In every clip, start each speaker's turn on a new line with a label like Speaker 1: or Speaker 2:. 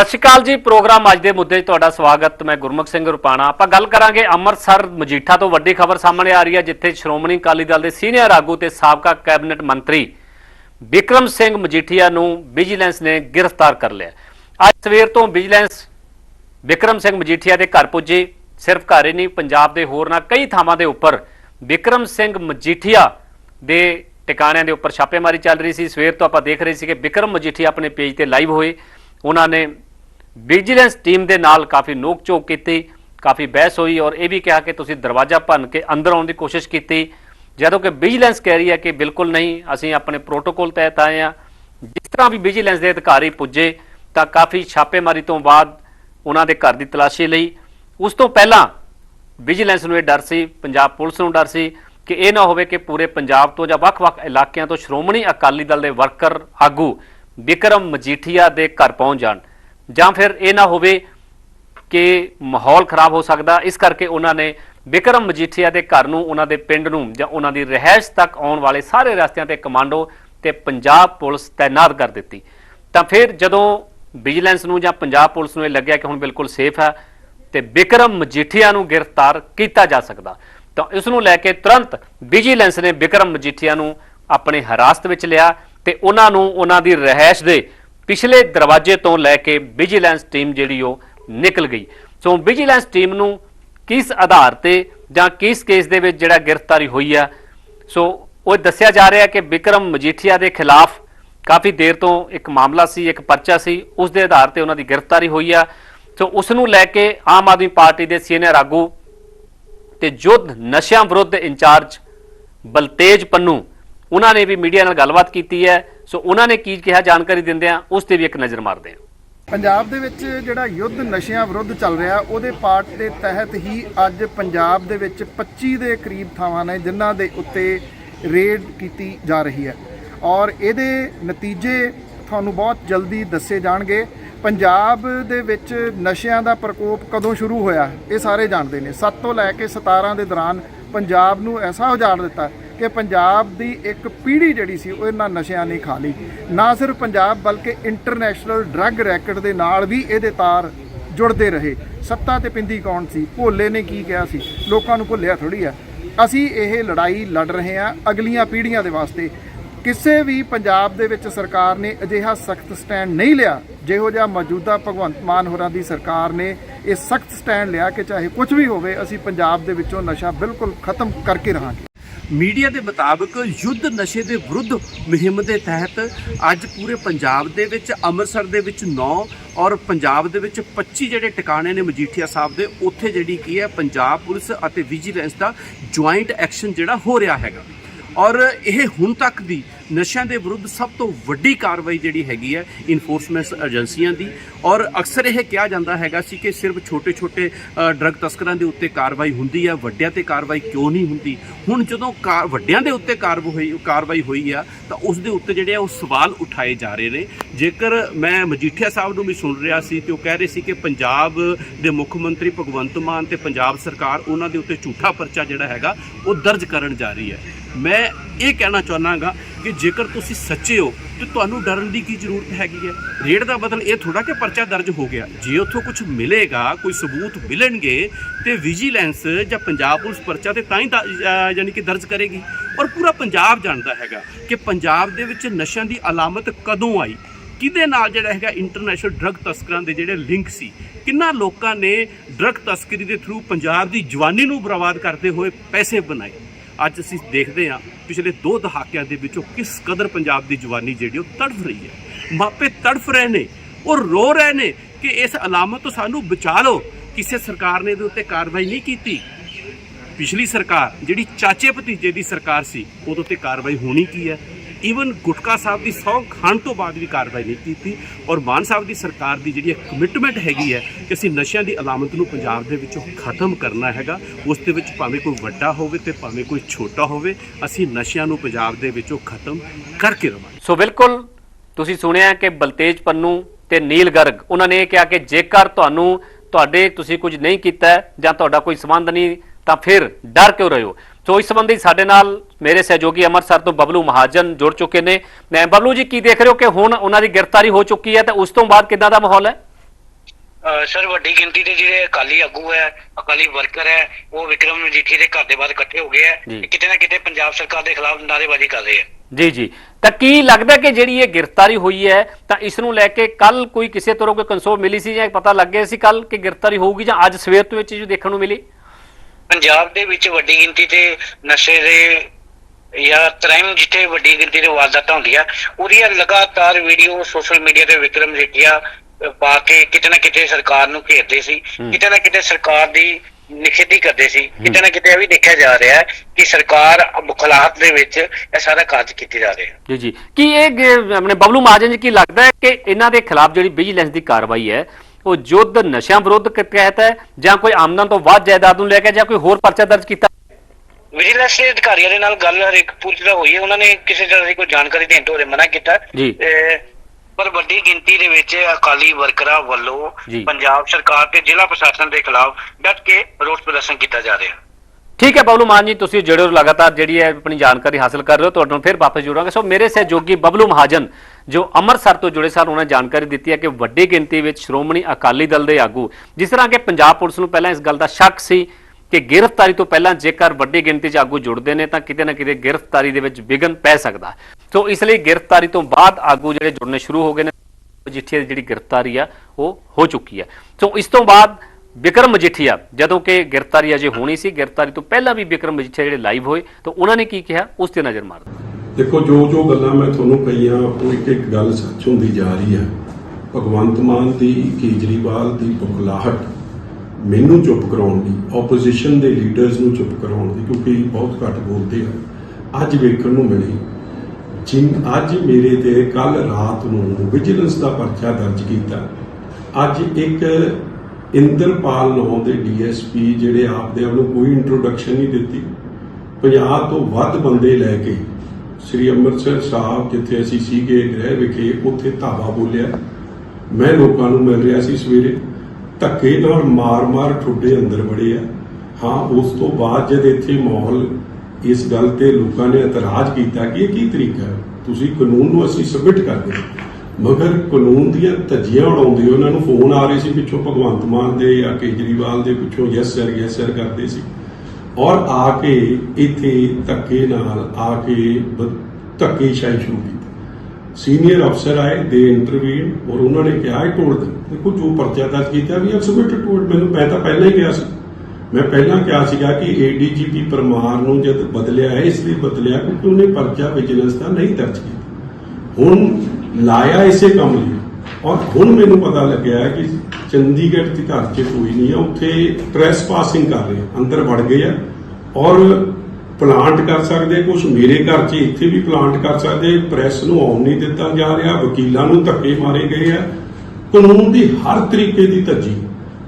Speaker 1: ਸਤਿ ਸ਼੍ਰੀ ਅਕਾਲ ਜੀ, ਪ੍ਰੋਗਰਾਮ ਅੱਜ ਦੇ ਮੁੱਦੇ 'ਚ ਤੁਹਾਡਾ ਸਵਾਗਤ। ਮੈਂ ਗੁਰਮੁਖ ਸਿੰਘ ਰੁਪਾਣਾ। ਆਪਾਂ ਗੱਲ ਕਰਾਂਗੇ ਅੰਮ੍ਰਿਤਸਰ ਮਜੀਠਾ ਤੋਂ ਵੱਡੀ ਖਬਰ ਸਾਹਮਣੇ ਆ ਰਹੀ ਹੈ, ਜਿੱਥੇ ਸ਼੍ਰੋਮਣੀ ਅਕਾਲੀ ਦਲ ਦੇ ਸੀਨੀਅਰ ਆਗੂ ਤੇ ਸਾਬਕਾ ਕੈਬਨਿਟ ਮੰਤਰੀ ਵਿਕਰਮ ਸਿੰਘ ਮਜੀਠੀਆ ਨੂੰ ਵਿਜੀਲੈਂਸ ਨੇ ਗ੍ਰਿਫਤਾਰ ਕਰ ਲਿਆ। ਅੱਜ ਸਵੇਰ ਤੋਂ ਵਿਜੀਲੈਂਸ ਵਿਕਰਮ ਸਿੰਘ ਮਜੀਠੀਆ ਦੇ ਘਰ ਪੁੱਜੀ। ਸਿਰਫ ਘਰ ਹੀ ਨਹੀਂ, ਪੰਜਾਬ ਦੇ ਹੋਰਨਾਂ ਕਈ ਥਾਵਾਂ ਦੇ ਉੱਪਰ ਵਿਕਰਮ ਸਿੰਘ ਮਜੀਠੀਆ ਦੇ ਟਿਕਾਣਿਆਂ ਦੇ ਉੱਪਰ ਛਾਪੇਮਾਰੀ ਚੱਲ ਰਹੀ ਸੀ। ਸਵੇਰ ਤੋਂ ਆਪਾਂ ਦੇਖ ਰਹੇ ਸੀ ਕਿ ਵਿਕਰਮ ਮਜੀਠੀਆ ਆਪਣੇ ਪੇਜ ਤੇ ਲਾਈਵ ਹੋਏ। ਉਹਨਾਂ ਨੇ ਵਿਜੀਲੈਂਸ ਟੀਮ ਦੇ ਨਾਲ ਕਾਫੀ ਨੋਕ-ਝੋਕ ਕੀਤੀ, ਕਾਫੀ ਬਹਿਸ ਹੋਈ ਔਰ ਇਹ ਵੀ ਕਿਹਾ ਕਿ ਤੁਸੀਂ ਦਰਵਾਜ਼ਾ ਭੰਨ ਕੇ ਅੰਦਰ ਆਉਣ ਦੀ ਕੋਸ਼ਿਸ਼ ਕੀਤੀ। ਜਦੋਂ ਕਿ ਵਿਜੀਲੈਂਸ ਕਹਿ ਰਹੀ ਹੈ ਕਿ ਬਿਲਕੁਲ ਨਹੀਂ, ਅਸੀਂ ਆਪਣੇ ਪ੍ਰੋਟੋਕੋਲ ਤਹਿਤ ਆਏ ਆ ਜਿਸ ਤਰ੍ਹਾਂ ਵੀ ਵਿਜੀਲੈਂਸ ਦੇ ਅਧਿਕਾਰੀ ਪੁੱਜੇ, ਤਾਂ ਕਾਫੀ ਛਾਪੇਮਾਰੀ ਤੋਂ ਬਾਅਦ ਉਹਨਾਂ ਦੇ ਘਰ ਦੀ ਤਲਾਸ਼ੀ ਲਈ। ਉਸ ਤੋਂ ਪਹਿਲਾਂ ਵਿਜੀਲੈਂਸ ਨੂੰ ਇਹ ਡਰ ਸੀ, ਪੰਜਾਬ ਪੁਲਿਸ ਨੂੰ ਡਰ ਸੀ ਕਿ ਇਹ ਨਾ ਹੋਵੇ ਕਿ ਪੂਰੇ ਪੰਜਾਬ ਤੋਂ ਜਾਂ ਵੱਖ-ਵੱਖ ਇਲਾਕਿਆਂ ਤੋਂ ਸ਼੍ਰੋਮਣੀ ਅਕਾਲੀ ਦਲ ਦੇ ਵਰਕਰ ਆਗੂ ਵਿਕਰਮ ਮਜੀਠੀਆ ਦੇ ਘਰ ਪਹੁੰਚ ਜਾਣ। ਜਾਂ ਫਿਰ ਇਹ ਨਾ ਹੋਵੇ ਕਿ ਮਾਹੌਲ ਖਰਾਬ ਹੋ ਸਕਦਾ। ਇਸ ਕਰਕੇ ਉਹਨਾਂ ਨੇ ਬਿਕਰਮ ਮਜੀਠੀਆ ਦੇ ਘਰ ਨੂੰ, ਉਹਨਾਂ ਦੇ ਪਿੰਡ ਨੂੰ ਜਾਂ ਉਹਨਾਂ ਦੀ ਰਹਿائش ਤੱਕ ਆਉਣ ਵਾਲੇ ਸਾਰੇ ਰਸਤਿਆਂ ਤੇ ਕਮਾਂਡੋ ਤੇ ਪੰਜਾਬ ਪੁਲਿਸ ਤਾਇਨਾਤ ਕਰ ਦਿੱਤੀ। ਤਾਂ ਫਿਰ ਜਦੋਂ ਵਿਜੀਲੈਂਸ ਨੂੰ ਜਾਂ ਪੰਜਾਬ ਪੁਲਿਸ ਨੂੰ ਇਹ ਲੱਗਿਆ ਕਿ ਹੁਣ ਬਿਲਕੁਲ ਸੇਫ ਹੈ ਤੇ ਬਿਕਰਮ ਮਜੀਠੀਆ ਨੂੰ ਗ੍ਰਿਫਤਾਰ ਕੀਤਾ ਜਾ ਸਕਦਾ, ਤਾਂ ਇਸ ਨੂੰ ਲੈ ਕੇ ਤੁਰੰਤ ਵਿਜੀਲੈਂਸ ਨੇ ਬਿਕਰਮ ਮਜੀਠੀਆ ਨੂੰ ਆਪਣੇ ਹਿਰਾਸਤ ਵਿੱਚ ਲਿਆ ਤੇ ਉਹਨਾਂ ਨੂੰ ਉਹਨਾਂ ਦੀ ਰਹਿائش ਦੇ ਪਿਛਲੇ ਦਰਵਾਜ਼ੇ ਤੋਂ ਲੈ ਕੇ ਵਿਜੀਲੈਂਸ ਟੀਮ ਜਿਹੜੀ ਉਹ ਨਿਕਲ ਗਈ। ਸੋ ਵਿਜੀਲੈਂਸ ਟੀਮ ਨੂੰ ਕਿਸ ਆਧਾਰ ਤੇ ਜਾਂ ਕਿਸ ਕੇਸ ਦੇ ਵਿੱਚ ਜਿਹੜਾ ਗ੍ਰਿਫਤਾਰੀ ਹੋਈ ਆ, ਸੋ ਉਹ ਦੱਸਿਆ ਜਾ ਰਿਹਾ ਕਿ ਵਿਕਰਮ ਮਜੀਠੀਆ ਦੇ ਖਿਲਾਫ ਕਾਫੀ ਦੇਰ ਤੋਂ ਇੱਕ ਮਾਮਲਾ ਸੀ, ਇੱਕ ਪਰਚਾ ਸੀ, ਉਸ ਦੇ ਆਧਾਰ ਤੇ ਉਹਨਾਂ ਦੀ ਗ੍ਰਿਫਤਾਰੀ ਹੋਈ ਆ। ਸੋ ਉਸ ਨੂੰ ਲੈ ਕੇ ਆਮ ਆਦਮੀ ਪਾਰਟੀ ਦੇ ਸੀਨੀਅਰ ਆਗੂ ਤੇ ਜੁੱਧ ਨਸ਼ਿਆਂ ਵਿਰੁੱਧ ਇੰਚਾਰਜ ਬਲਤੇਜ ਪੰਨੂ, ਉਹਨਾਂ ਨੇ ਵੀ ਮੀਡੀਆ ਨਾਲ ਗੱਲਬਾਤ ਕੀਤੀ ਹੈ। ਸੋ ਉਹਨਾਂ ਨੇ ਕੀ ਕਿਹਾ ਜਾਣਕਾਰੀ ਦਿੰਦੇ ਆ ਉਸ ਤੇ ਵੀ ਇੱਕ ਨਜ਼ਰ ਮਾਰਦੇ ਆ
Speaker 2: ਪੰਜਾਬ ਦੇ ਵਿੱਚ ਜਿਹੜਾ ਯੁੱਧ ਨਸ਼ਿਆਂ ਵਿਰੁੱਧ ਚੱਲ ਰਿਹਾ, ਉਹਦੇ ਪਾਰਟ ਦੇ ਤਹਿਤ ਹੀ ਅੱਜ ਪੰਜਾਬ ਦੇ ਵਿੱਚ 25 ਦੇ ਕਰੀਬ ਥਾਵਾਂ ਨੇ ਜਿਨ੍ਹਾਂ ਦੇ ਉੱਤੇ ਰੇਡ ਕੀਤੀ ਜਾ ਰਹੀ ਹੈ। ਔਰ ਇਹਦੇ ਨਤੀਜੇ ਤੁਹਾਨੂੰ ਬਹੁਤ ਜਲਦੀ ਦੱਸੇ ਜਾਣਗੇ। ਪੰਜਾਬ ਦੇ ਵਿੱਚ ਨਸ਼ਿਆਂ ਦਾ ਪ੍ਰਕੋਪ ਕਦੋਂ ਸ਼ੁਰੂ ਹੋਇਆ, ਇਹ ਸਾਰੇ ਜਾਣਦੇ ਨੇ। 7 ਤੋਂ ਲੈ ਕੇ 17 ਦੇ ਦੌਰਾਨ ਪੰਜਾਬ ਨੂੰ ਐਸਾ ਉਜਾੜ ਦਿੱਤਾ ਕਿ ਪੰਜਾਬ ਦੀ ਇੱਕ ਪੀੜ੍ਹੀ ਜਿਹੜੀ ਸੀ ਉਹ ਇਹਨਾਂ ਨਸ਼ਿਆਂ ਨੇ ਖਾ ਲਈ। ਨਾ ਸਿਰਫ ਪੰਜਾਬ ਬਲਕਿ ਇੰਟਰਨੈਸ਼ਨਲ ਡਰੱਗ ਰੈਕਟ ਦੇ ਨਾਲ ਵੀ ਇਹਦੇ ਤਾਰ ਜੁੜਦੇ ਰਹੇ। ਸੱਤਾ ਤੇ ਪਿੰਦੀ ਕੌਣ ਸੀ? ਭੋਲੇ ਨੇ ਕੀ ਕਿਹਾ ਸੀ? ਲੋਕਾਂ ਨੂੰ ਭੁੱਲਿਆ ਥੋੜੀ ਆ। ਅਸੀਂ ਇਹ ਲੜਾਈ ਲੜ ਰਹੇ ਹਾਂ ਅਗਲੀਆਂ ਪੀੜ੍ਹੀਆਂ ਦੇ ਵਾਸਤੇ। ਕਿਸੇ ਵੀ ਪੰਜਾਬ ਦੇ ਵਿੱਚ ਸਰਕਾਰ ਨੇ ਅਜਿਹਾ ਸਖਤ ਸਟੈਂਡ ਨਹੀਂ ਲਿਆ। ਜਿਹੋ ਜਿਹਾ ਮੌਜੂਦਾ ਭਗਵੰਤ ਮਾਨ ਹੋਰਾਂ ਦੀ ਸਰਕਾਰ ਨੇ ਇਹ ਸਖਤ ਸਟੈਂਡ ਲਿਆ ਕਿ ਚਾਹੇ ਕੁਝ ਵੀ ਹੋਵੇ, ਅਸੀਂ ਪੰਜਾਬ ਦੇ ਵਿੱਚੋਂ ਨਸ਼ਾ ਬਿਲਕੁਲ ਖਤਮ ਕਰਕੇ ਰਹਾਂਗੇ।
Speaker 3: ਮੀਡੀਆ ਦੇ ਮੁਤਾਬਕ ਯੁੱਧ ਨਸ਼ੇ ਦੇ ਵਿਰੁੱਧ ਮੁਹਿੰਮ ਦੇ ਤਹਿਤ ਅੱਜ ਪੂਰੇ ਪੰਜਾਬ ਦੇ ਵਿੱਚ, ਅੰਮ੍ਰਿਤਸਰ ਦੇ ਵਿੱਚ 9 ਔਰ ਪੰਜਾਬ ਦੇ ਵਿੱਚ 25 ਜਿਹੜੇ ਟਿਕਾਣੇ ਨੇ ਮਜੀਠੀਆ ਸਾਹਿਬ ਦੇ, ਉੱਥੇ ਜਿਹੜੀ ਕੀ ਹੈ, ਪੰਜਾਬ ਪੁਲਿਸ ਅਤੇ ਵਿਜੀਲੈਂਸ ਦਾ ਜੁਆਇੰਟ ਐਕਸ਼ਨ ਜਿਹੜਾ ਹੋ ਰਿਹਾ ਹੈਗਾ। ਔਰ ਇਹ ਹੁਣ ਤੱਕ ਦੀ ਨਸ਼ਿਆਂ ਦੇ ਵਿਰੁੱਧ ਸਭ ਤੋਂ ਵੱਡੀ ਕਾਰਵਾਈ ਜਿਹੜੀ ਹੈਗੀ ਹੈ ਇਨਫੋਰਸਮੈਂਟ ਏਜੰਸੀਆਂ ਦੀ। ਔਰ ਅਕਸਰ ਇਹ ਕਿਹਾ ਜਾਂਦਾ ਹੈਗਾ ਸੀ ਕਿ ਸਿਰਫ ਛੋਟੇ-ਛੋਟੇ ਡਰੱਗ ਤਸਕਰਾਂ ਦੇ ਉੱਤੇ ਕਾਰਵਾਈ ਹੁੰਦੀ ਹੈ, ਵੱਡਿਆਂ ਤੇ ਕਾਰਵਾਈ ਕਿਉਂ ਨਹੀਂ ਹੁੰਦੀ? ਹੁਣ ਜਦੋਂ ਕਾ- ਵੱਡਿਆਂ ਦੇ ਉੱਤੇ ਕਾਰਵਾਈ ਹੋਈ ਕਾਰਵਾਈ ਹੋਈ ਆ, ਤਾਂ ਉਸ ਦੇ ਉੱਤੇ ਜਿਹੜੇ ਆ ਉਹ ਸਵਾਲ ਉਠਾਏ ਜਾ ਰਹੇ ਨੇ। ਜੇਕਰ ਮੈਂ ਮਜੀਠੀਆ ਸਾਹਿਬ ਨੂੰ ਵੀ ਸੁਣ ਰਿਹਾ ਸੀ ਤੇ ਉਹ ਕਹਿ ਰਹੇ ਸੀ ਕਿ ਪੰਜਾਬ ਦੇ ਮੁੱਖ ਮੰਤਰੀ ਭਗਵੰਤ ਮਾਨ ਤੇ ਪੰਜਾਬ ਸਰਕਾਰ ਉਹਨਾਂ ਦੇ ਉੱਤੇ ਝੂਠਾ ਪਰਚਾ ਜਿਹੜਾ ਹੈਗਾ, ਉਹ ਦਰਜ ਕਰਨ ਜਾ ਰਹੀ ਹੈ। ਮੈਂ ਇਹ ਕਹਿਣਾ ਚਾਹੁੰਦਾਗਾ ਕਿ ਜੇਕਰ ਤੁਸੀਂ ਸੱਚੇ ਹੋ, ਤੇ ਤੁਹਾਨੂੰ ਡਰਨ ਦੀ ਕੀ ਜ਼ਰੂਰਤ ਹੈਗੀ ਹੈ? ਰੇਡ ਦਾ ਬਦਲ ਇਹ ਥੋੜਾ ਕਿ ਪਰਚਾ ਦਰਜ ਹੋ ਗਿਆ। ਜੇ ਉੱਥੋਂ ਕੁਝ ਮਿਲੇਗਾ, ਕੋਈ ਸਬੂਤ ਮਿਲਣਗੇ, ਤੇ ਵਿਜੀਲੈਂਸ ਜਾਂ ਪੰਜਾਬ ਪੁਲਿਸ ਪਰਚਾ ਤੇ ਤਾਂ ਹੀ ਯਾਨੀ ਕਿ ਦਰਜ ਕਰੇਗੀ। ਔਰ ਪੂਰਾ ਪੰਜਾਬ ਜਾਣਦਾ ਹੈਗਾ ਕਿ ਪੰਜਾਬ ਦੇ ਵਿੱਚ ਨਸ਼ਿਆਂ ਦੀ ਅਲਾਮਤ ਕਦੋਂ ਆਈ? ਕਿਹਦੇ ਨਾਲ ਜਿਹੜਾ ਹੈਗਾ ਇੰਟਰਨੈਸ਼ਨਲ ਡਰੱਗ ਤਸਕਰਾਂ ਦੇ ਜਿਹੜੇ ਲਿੰਕ ਸੀ? ਕਿੰਨਾ ਲੋਕਾਂ ਨੇ ਡਰੱਗ ਤਸਕਰੀ ਦੇ ਥਰੂ ਪੰਜਾਬ ਦੀ ਜਵਾਨੀ ਨੂੰ ਬਰਬਾਦ ਕਰਦੇ ਹੋਏ ਪੈਸੇ ਬਣਾਏ? ਅੱਜ ਅਸੀਂ ਦੇਖਦੇ ਹਾਂ ਪਿਛਲੇ ਦੋ ਦਹਾਕਿਆਂ ਦੇ ਵਿੱਚੋਂ ਕਿਸ ਕਦਰ ਪੰਜਾਬ ਦੀ ਜਵਾਨੀ ਜਿਹੜੀ ਉਹ ਤੜਫ ਰਹੀ ਹੈ। ਮਾਪੇ ਤੜਫ ਰਹੇ ਨੇ, ਉਹ ਰੋ ਰਹੇ ਨੇ ਕਿ ਇਸ ਅਲਾਮਤ ਤੋਂ ਸਾਨੂੰ ਬਚਾ ਲਓ। ਕਿਸੇ ਸਰਕਾਰ ਨੇ ਇਹਦੇ ਉੱਤੇ ਕਾਰਵਾਈ ਨਹੀਂ ਕੀਤੀ। ਪਿਛਲੀ ਸਰਕਾਰ, ਜਿਹੜੀ ਚਾਚੇ ਭਤੀਜੇ ਦੀ ਸਰਕਾਰ ਸੀ ਉਦੋਂ ਤੇ ਕਾਰਵਾਈ ਹੋਣੀ ਕੀ ਹੈ? ਈਵਨ ਗੁਟਕਾ ਸਾਹਿਬ ਦੀ ਸੌ ਖਾਣ ਤੋਂ ਬਾਅਦ ਵੀ ਕਾਰਵਾਈ ਨਹੀਂ ਕੀਤੀ ਔਰ ਮਾਨ ਸਾਹਿਬ ਦੀ ਸਰਕਾਰ ਦੀ ਜਿਹੜੀ ਕਮਿਟਮੈਂਟ ਹੈਗੀ ਹੈ ਕਿ ਅਸੀਂ ਨਸ਼ਿਆਂ ਦੀ ਅਲਾਮਤ ਨੂੰ ਪੰਜਾਬ ਦੇ ਵਿੱਚੋਂ ਖਤਮ ਕਰਨਾ ਹੈਗਾ, ਉਸ ਦੇ ਵਿੱਚ ਭਾਵੇਂ ਕੋਈ ਵੱਡਾ ਹੋਵੇ ਤੇ ਭਾਵੇਂ ਕੋਈ ਛੋਟਾ ਹੋਵੇ, ਅਸੀਂ ਨਸ਼ਿਆਂ ਨੂੰ ਪੰਜਾਬ ਦੇ ਵਿੱਚੋਂ ਖਤਮ ਕਰਕੇ ਰਵਾਂਗੇ
Speaker 1: ਸੋ ਬਿਲਕੁਲ, ਤੁਸੀਂ ਸੁਣਿਆ ਕਿ ਬਲਤੇਜ ਪੰਨੂ ਤੇ ਨੀਲ ਗਰਗ, ਉਹਨਾਂ ਨੇ ਇਹ ਕਿਹਾ ਕਿ ਜੇਕਰ ਤੁਹਾਨੂੰ, ਤੁਹਾਡੇ, ਤੁਸੀਂ ਕੁਝ ਨਹੀਂ ਕੀਤਾ ਜਾਂ ਤੁਹਾਡਾ ਕੋਈ ਸੰਬੰਧ ਨਹੀਂ, ਤਾਂ ਫਿਰ ਡਰ ਕਿਉਂ ਰਹੇ ਹੋ? ਸੋ ਇਸ ਸੰਬੰਧੀ ਸਾਡੇ ਨਾਲ ਮੇਰੇ ਸਹਿਯੋਗੀ ਅੰਮ੍ਰਿਤਸਰ ਤੋਂ ਬਬਲੂ ਮਹਾਜਨ ਜੁੜ ਚੁੱਕੇ ਨੇ। ਮੈਂ ਬਬਲੂ ਜੀ ਕੀ ਦੇਖ ਰਹੇ ਹੋ ਕਿ ਹੁਣ ਉਹਨਾਂ ਦੀ ਗ੍ਰਿਫਤਾਰੀ ਹੋ ਚੁੱਕੀ ਹੈ ਤੇ ਉਸ ਤੋਂ ਬਾਅਦ ਕਿੱਦਾਂ ਦਾ ਮਾਹੌਲ ਹੈ?
Speaker 4: ਸਰ ਵੱਡੀ ਗਿਣਤੀ ਦੇ ਜਿਹੜੇ ਅਕਾਲੀ ਆਗੂ ਹੈ ਅਕਾਲੀ ਵਰਕਰ ਹੈ ਉਹ ਵਿਕਰਮ ਮਜੀਠੀ ਦੇ ਘਰ ਦੇ ਬਾਹਰ ਇਕੱਠੇ ਹੋ ਗਏ ਹੈ ਕਿਤੇ ਨਾ ਕਿਤੇ ਪੰਜਾਬ ਸਰਕਾਰ ਦੇ ਖਿਲਾਫ ਨਾਅਰੇਬਾਜ਼ੀ ਕਰ ਰਹੇ ਹੈ।
Speaker 1: ਜੀ ਜੀ। ਤਾਂ ਕੀ ਲੱਗਦਾ ਕਿ ਜਿਹੜੀ ਇਹ ਗ੍ਰਿਫਤਾਰੀ ਹੋਈ ਹੈ ਤਾਂ ਇਸ ਨੂੰ ਲੈ ਕੇ ਕੱਲ ਕੋਈ ਕਿਸੇ ਤਰ੍ਹਾਂ ਕੋਈ ਕਨਸੋਲ ਮਿਲੀ ਸੀ ਜਾਂ ਪਤਾ ਲੱਗ ਗਿਆ ਸੀ ਕੱਲ ਕਿ ਗ੍ਰਿਫਤਾਰੀ ਹੋਊਗੀ ਜਾਂ ਅੱਜ ਸਵੇਰ ਤੋਂ ਇਹ ਚੀਜ਼ ਦੇਖਣ ਨੂੰ ਮਿਲੀ?
Speaker 4: ਪੰਜਾਬ ਦੇ ਵਿੱਚ ਵੱਡੀ ਗਿਣਤੀ ਤੇ ਨਸ਼ੇ ਦੇ ਜਾਂ ਕ੍ਰਾਈਮ ਜਿੱਥੇ ਵੱਡੀ ਗਿਣਤੀ ਦੇ ਵਾਰਦਾਤਾਂ ਹੁੰਦੀਆਂ ਉਹਦੀਆਂ ਲਗਾਤਾਰ ਵੀਡੀਓ ਸੋਸ਼ਲ ਮੀਡੀਆ ਤੇ ਵਿਕਰਮ ਅਹ, ਪਾ ਕੇ ਕਿਤੇ ਨਾ ਕਿਤੇ ਸਰਕਾਰ ਨੂੰ ਘੇਰਦੇ ਸੀ। ਕਿਤੇ ਨਾ ਕਿਤੇ ਸਰਕਾਰ ਦੀ ਨਿਖੇਧੀ ਕਰਦੇ ਸੀ ਕਿਤੇ ਨਾ ਕਿਤੇ ਇਹ ਵੀ ਦੇਖਿਆ ਜਾ ਰਿਹਾ ਹੈ ਕਿ ਸਰਕਾਰ ਮੁਖਲਾਹਤ ਦੇ ਵਿੱਚ ਇਹ ਸਾਰਾ ਕਾਰਜ ਕੀਤੇ ਜਾ ਰਹੇ
Speaker 1: ਜੀ ਜੀ। ਕੀ ਇਹ ਆਪਣੇ ਬਬਲੂ ਮਹਾਜਨ ਜੀ ਕੀ ਲੱਗਦਾ ਹੈ ਕਿ ਇਹਨਾਂ ਦੇ ਖਿਲਾਫ ਜਿਹੜੀ ਵਿਜੀਲੈਂਸ ਦੀ ਕਾਰਵਾਈ ਹੈ ਉਹ ਯੁੱਧ ਨਸ਼ਿਆਂ ਵਿਰੁੱਧ ਤਹਿਤ ਹੈ ਜਾਂ ਕੋਈ ਆਮਦਨ ਤੋਂ ਵੱਧ ਜਾਇਦਾਦ ਨੂੰ ਲੈ ਕੇ ਜਾਂ ਕੋਈ ਹੋਰ ਪਰਚਾ ਦਰਜ ਕੀਤਾ
Speaker 4: ਵਿਜੀਲੈਂਸ ਦੇ ਅਧਿਕਾਰੀਆਂ ਦੇ ਨਾਲ ਗੱਲ ਹਰੇਕ ਪੂਰੀ ਤਰ੍ਹਾਂ ਹੋਈ ਹੈ ਉਹਨਾਂ ਨੇ ਕਿਸੇ ਤਰ੍ਹਾਂ ਦੀ ਕੋਈ ਜਾਣਕਾਰੀ ਦੇਣ ਤੋਂ ਮਨਾ ਕੀਤਾ
Speaker 1: ਜੀ।
Speaker 4: ਪਰ ਵੱਡੀ ਗਿਣਤੀ ਦੇ ਵਿੱਚ ਅਕਾਲੀ ਵਰਕਰਾਂ ਵੱਲੋਂ। ਪੰਜਾਬ ਸਰਕਾਰ ਤੇ ਜ਼ਿਲ੍ਹਾ ਪ੍ਰਸ਼ਾਸਨ ਦੇ ਖਿਲਾਫ ਡਟ ਕੇ ਰੋਸ ਪ੍ਰਦਰਸ਼ਨ ਕੀਤਾ ਜਾ ਰਿਹਾ
Speaker 1: ਠੀਕ ਹੈ ਬਬਲੂ ਮਾਨ ਜੀ ਤੁਸੀਂ ਜਿਹੜੇ ਹੋ ਲਗਾਤਾਰ ਜਿਹੜੀ ਹੈ ਆਪਣੀ ਜਾਣਕਾਰੀ ਹਾਸਲ ਕਰ ਰਹੇ ਹੋ ਤੁਹਾਨੂੰ ਫਿਰ ਵਾਪਸ ਜੁੜਾਂਗੇ ਸੋ ਮੇਰੇ ਸਹਿਯੋਗੀ ਬਬਲੂ ਮਹਾਜਨ ਜੋ ਅੰਮ੍ਰਿਤਸਰ ਤੋਂ ਜੁੜੇ ਸਨ ਉਹਨਾਂ ਨੇ ਜਾਣਕਾਰੀ ਦਿੱਤੀ ਹੈ ਕਿ ਵੱਡੀ ਗਿਣਤੀ ਵਿੱਚ ਸ਼੍ਰੋਮਣੀ ਅਕਾਲੀ ਦਲ ਦੇ ਆਗੂ ਜਿਸ ਤਰ੍ਹਾਂ ਕਿ ਪੰਜਾਬ ਪੁਲਿਸ ਨੂੰ ਪਹਿਲਾਂ ਇਸ ਗੱਲ ਦਾ ਸ਼ੱਕ ਸੀ ਕਿ ਗ੍ਰਿਫਤਾਰੀ ਤੋਂ ਪਹਿਲਾਂ ਜੇਕਰ ਵੱਡੀ ਗਿਣਤੀ 'ਚ ਆਗੂ ਜੁੜਦੇ ਨੇ ਤਾਂ ਕਿਤੇ ਨਾ ਕਿਤੇ ਗ੍ਰਿਫਤਾਰੀ ਦੇ ਵਿੱਚ ਵਿਘਨ ਪੈ ਸਕਦਾ। ਸੋ ਇਸ ਲਈ ਗ੍ਰਿਫਤਾਰੀ ਤੋਂ ਬਾਅਦ ਆਗੂ ਜਿਹੜੇ ਜੁੜਨੇ ਸ਼ੁਰੂ ਹੋ ਗਏ ਨੇ ਮਜੀਠੀਆ ਦੀ ਜਿਹੜੀ ਗ੍ਰਿਫਤਾਰੀ ਆ, ਉਹ ਹੋ ਚੁੱਕੀ ਹੈ ਸੋ ਇਸ ਤੋਂ ਬਾਅਦ ਵਿਕਰਮ ਮਜੀਠੀਆ, ਜਦੋਂ ਕਿ ਗ੍ਰਿਫਤਾਰੀ ਅਜੇ ਹੋਣੀ ਸੀ, ਗ੍ਰਿਫਤਾਰੀ ਤੋਂ ਪਹਿਲਾਂ ਵੀ ਵਿਕਰਮ ਮਜੀਠੀਆ ਜਿਹੜੇ ਲਾਈਵ ਹੋਏ, ਤਾਂ ਉਹਨਾਂ ਨੇ ਕੀ ਕਿਹਾ? ਉਸ ਤੇ ਨਜ਼ਰ ਮਾਰਦੇ
Speaker 5: ਦੇਖੋ ਜੋ ਜੋ ਗੱਲਾਂ ਮੈਂ ਤੁਹਾਨੂੰ ਕਹੀਆਂ, ਉਹ ਇੱਕ ਇੱਕ ਗੱਲ ਸੱਚ ਹੁੰਦੀ ਜਾ ਰਹੀ ਹੈ। ਭਗਵੰਤ ਮਾਨ ਦੀ ਕੇਜਰੀਵਾਲ ਦੀ ਬੁਖਲਾਹਟ ਮੈਨੂੰ ਚੁੱਪ ਕਰਾਉਣ ਦੀ ਆਪੋਜੀਸ਼ਨ ਦੇ ਲੀਡਰਸ ਨੂੰ ਚੁੱਪ ਕਰਾਉਣ ਦੀ, ਕਿਉਂਕਿ ਬਹੁਤ ਘੱਟ ਬੋਲਦੇ ਆ। ਅੱਜ ਵੇਖਣ ਨੂੰ ਮਿਲੀ, ਜਿਨ, ਅੱਜ ਮੇਰੇ ਤੇ ਕੱਲ ਰਾਤ ਨੂੰ ਵਿਜੀਲੈਂਸ ਦਾ ਪਰਚਾ ਦਰਜ ਕੀਤਾ। ਅੱਜ ਇੱਕ ਇੰਦਰਪਾਲ ਨਾਂ ਦੇ ਡੀਐਸਪੀ ਜਿਹੜੇ ਆਪਦੇ ਆਪ ਨੂੰ ਕੋਈ ਇੰਟਰੋਡਕਸ਼ਨ ਨਹੀਂ ਦਿੱਤੀ। 50 ਤੋਂ ਵੱਧ ਬੰਦੇ ਲੈ ਕੇ ਸ੍ਰੀ ਅੰਮ੍ਰਿਤਸਰ ਸਾਹਿਬ, ਜਿੱਥੇ ਅਸੀਂ ਸੀਗੇ ਗ੍ਰਹਿ ਵਿਖੇ, ਉੱਥੇ ਧਾਵਾ ਬੋਲਿਆ। ਮੈਂ ਲੋਕਾਂ ਨੂੰ ਮਿਲ ਰਿਹਾ ਸੀ ਸਵੇਰੇ। ਧੱਕੇ ਨਾਲ ਮਾਰ-ਮਾਰ ਠੁੱਡੇ ਅੰਦਰ ਵੜੇ ਆ। ਹਾਂ, ਉਸ ਤੋਂ ਬਾਅਦ ਜਦ ਇੱਥੇ ਮਾਹੌਲ ਇਸ ਗੱਲ ਤੇ ਲੋਕਾਂ ਨੇ ਇਤਰਾਜ਼ ਕੀਤਾ ਕਿ ਇਹ ਕੀ ਤਰੀਕਾ ਹੈ? ਤੁਸੀਂ ਕਾਨੂੰਨ ਨੂੰ ਅਸੀਂ ਸਬਮਿਟ ਕਰਦੇ ਮਗਰ ਕਾਨੂੰਨ ਦੀਆਂ ਧੱਜੀਆਂ ਉਡਾਉਂਦੇ ਉਹਨਾਂ ਨੂੰ ਫੋਨ ਆ ਰਹੇ ਸੀ, ਪਿੱਛੋਂ ਭਗਵੰਤ ਮਾਨ ਦੇ ਜਾਂ ਕੇਜਰੀਵਾਲ ਦੇ ਪਿੱਛੋਂ ਯੈਸ ਸਰ ਯੈਸ ਸਰ ਕਰਦੇ ਸੀ। ਔਰ ਆ ਕੇ ਇੱਥੇ ਧੱਕੇ ਨਾਲ ਆ ਕੇ ਧੱਕੇ ਧੱਕੇਸ਼ਾਹੀ ਸ਼ੁਰੂ ਕੀਤੀ। ਸੀਨੀਅਰ ਅਫਸਰ ਆਏ ਦੇ ਇੰਟਰਵਿਊ ਔਰ ਉਹਨਾਂ ਨੇ ਕਿਹਾ ਹੀ ਟੋਲਡ ਦੇਖੋ, ਜੋ ਪਰਚਾ ਦਰਜ ਕੀਤਾ ਵੀ ਅਬ ਸਬਮਿਟ ਟੋਲਡ ਮੈਨੂੰ ਮੈਂ ਤਾਂ ਪਹਿਲਾਂ ਹੀ ਕਿਹਾ ਸੀ। ਮੈਂ ਪਹਿਲਾਂ ਕਿਹਾ ਸੀਗਾ ਕਿ ਏਡੀਜੀਪੀ ਪਰਮਾਰ ਨੂੰ ਜਦ ਬਦਲਿਆ ਹੈ, ਇਸ ਲਈ ਬਦਲਿਆ ਕਿਉਂਕਿ ਉਹਨੇ ਪਰਚਾ ਵਿਜੀਲੈਂਸ ਦਾ ਨਹੀਂ ਦਰਜ ਕੀਤਾ। ਹੁਣ ਲਾਇਆ ਇਸੇ ਕੰਮ ਲਈ ਔਰ ਹੁਣ ਮੈਨੂੰ ਪਤਾ ਲੱਗਿਆ ਕਿ ਚੰਡੀਗੜ੍ਹ ਦੇ ਘਰ 'ਚ ਕੋਈ ਨਹੀਂ ਹੈ, ਉੱਥੇ ਟ੍ਰੈਸ ਪਾਸਿੰਗ ਕਰ ਰਹੇ ਅੰਦਰ ਵੜ ਗਏ ਆ ਔਰ ਪਲਾਂਟ ਕਰ ਸਕਦੇ ਕੁਝ ਮੇਰੇ ਘਰ 'ਚ ਇੱਥੇ ਵੀ ਪਲਾਂਟ ਕਰ ਸਕਦੇ ਪ੍ਰੈਸ ਨੂੰ ਆਉਣ ਨਹੀਂ ਦਿੱਤਾ ਜਾ ਰਿਹਾ, ਵਕੀਲਾਂ ਨੂੰ ਧੱਕੇ ਮਾਰੇ ਗਏ ਆ ਕਾਨੂੰਨ ਦੀ ਹਰ ਤਰੀਕੇ ਦੀ ਧੱਜੀ।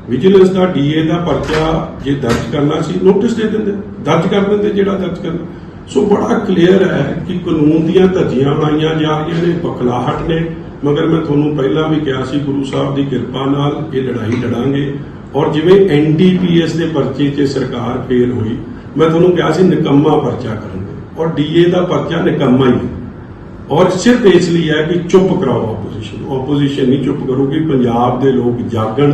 Speaker 5: ਵਿਜੀਲੈਂਸ ਦਾ ਡੀਏ ਦਾ ਪਰਚਾ ਜੇ ਦਰਜ ਕਰਨਾ ਸੀ ਨੋਟਿਸ ਦੇ ਦਿੰਦੇ, ਦਰਜ ਕਰ ਦਿੰਦੇ ਜਿਹੜਾ ਦਰਜ ਕਰਨਾ ਸੋ ਬੜਾ ਕਲੀਅਰ ਹੈ ਕਿ ਕਾਨੂੰਨ ਦੀਆਂ ਧੱਜੀਆਂ ਲਾਈਆਂ ਜਾ ਰਹੀਆਂ ਨੇ, ਬਖਲਾਹਟ ਨੇ। ਮਗਰ ਮੈਂ ਤੁਹਾਨੂੰ ਪਹਿਲਾਂ ਵੀ ਕਿਹਾ ਸੀ, ਗੁਰੂ ਸਾਹਿਬ ਦੀ ਕਿਰਪਾ ਨਾਲ ਇਹ ਲੜਾਈ ਲੜਾਂਗੇ। ਔਰ ਜਿਵੇਂ ਐਨਡੀਪੀਐਸ ਦੇ ਪਰਚੇ 'ਚ ਸਰਕਾਰ ਫੇਲ ਹੋਈ, ਮੈਂ ਤੁਹਾਨੂੰ ਕਿਹਾ ਸੀ, ਨਿਕੰਮਾ ਪਰਚਾ ਕਰਾਂਗੇ ਔਰ ਡੀਏ ਦਾ ਪਰਚਾ ਨਿਕੰਮਾ ਹੀ ਹੈ। ਔਰ ਸਿਰਫ ਇਸ ਲਈ ਹੈ ਕਿ ਚੁੱਪ ਕਰਾਓ ਆਪੋਜੀਸ਼ਨ ਆਪੋਜੀਸ਼ਨ ਨਹੀਂ ਚੁੱਪ ਕਰੂਗੀ, ਪੰਜਾਬ ਦੇ ਲੋਕ ਜਾਗਣ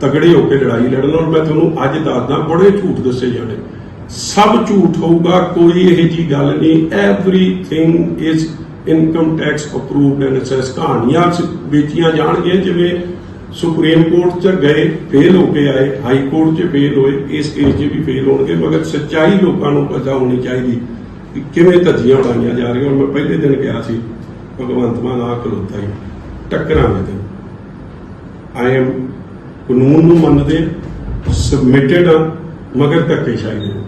Speaker 5: ਤਗੜੇ ਹੋ ਕੇ ਲੜਾਈ ਲੜਨ। ਔਰ ਮੈਂ ਤੁਹਾਨੂੰ ਅੱਜ ਦੱਸਦਾ, ਬੜੇ ਝੂਠ ਦੱਸੇ ਜਾਣੇ ਸਭ ਝੂਠ ਹੋਊਗਾ, ਕੋਈ ਇਹੋ ਜੀ ਗੱਲ ਨਹੀਂ। Everything is income tax approved and assess ਕਹਾਣੀਆਂ ਵੇਚੀਆਂ ਜਾਣਗੀਆਂ, ਜਿਵੇਂ ਸੁਪਰੀਮ ਕੋਰਟ ਚ ਗਏ, ਫੇਲ ਹੋ ਕੇ ਆਏ, ਹਾਈ ਕੋਰਟ ਚ ਫੇਲ ਹੋਏ, ਇਸ ਕੇਸ 'ਚ ਵੀ ਫੇਲ ਹੋਣਗੇ, ਮਗਰ ਸੱਚਾਈ ਲੋਕਾਂ ਨੂੰ ਪਤਾ ਹੋਣੀ ਚਾਹੀਦੀ। ਕਿ ਕਿਵੇਂ ਧੱਜੀਆਂ ਉਡਾਈਆਂ ਜਾ ਰਹੀਆਂ? ਮੈਂ ਪਹਿਲੇ ਦਿਨ ਕਿਹਾ ਸੀ, ਭਗਵੰਤ ਮਾਨ ਆ ਖਲੋਤਾ ਹੀ, ਟੱਕਰਾਂਗੇ ਤੇ ਆਈ ਐਮ ਕਾਨੂੰਨ ਨੂੰ ਮੰਨਦੇ ਸਬਮਿਟਡ ਆ, ਮਗਰ ਧੱਕੇਸ਼ਾਹੀ ਦੇ